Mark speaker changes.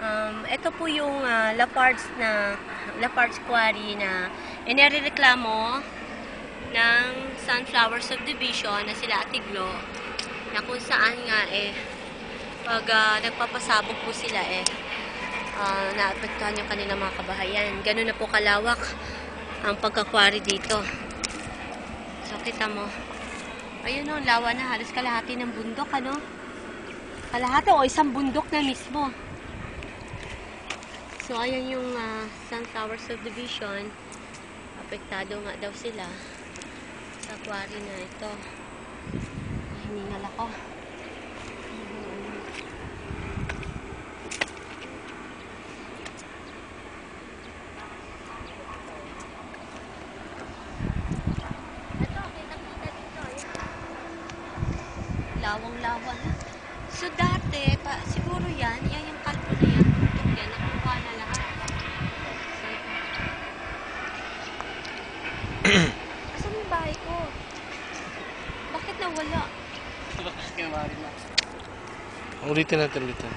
Speaker 1: Um, ito po yung ah, Lafarge na Lafarge Quarry na inireklamo ng Sunflower Subdivision na sila Ate Glo na kung saan nga eh pag ah, nagpapasabog po sila eh uh, naapektuhan yung kanilang mga kabahayan. Ganun na po kalawak ang pagkakwari dito. So, kita mo. Ayun o, lawa na. Halos kalahati ng bundok, ano? Kalahati o isang bundok na mismo. So, ayan yung ah, Sunflower Subdivision. Apektado nga daw sila sa quarry na ito. Ay, hiningal ako. Lawang-lawa na. So, dati, pa, siguro yan, yan yung kalpo na yan, tutok yan, nakuha na lahat. So, Asan yung bahay ko?
Speaker 2: Na?
Speaker 3: Ulitin natin ulitin.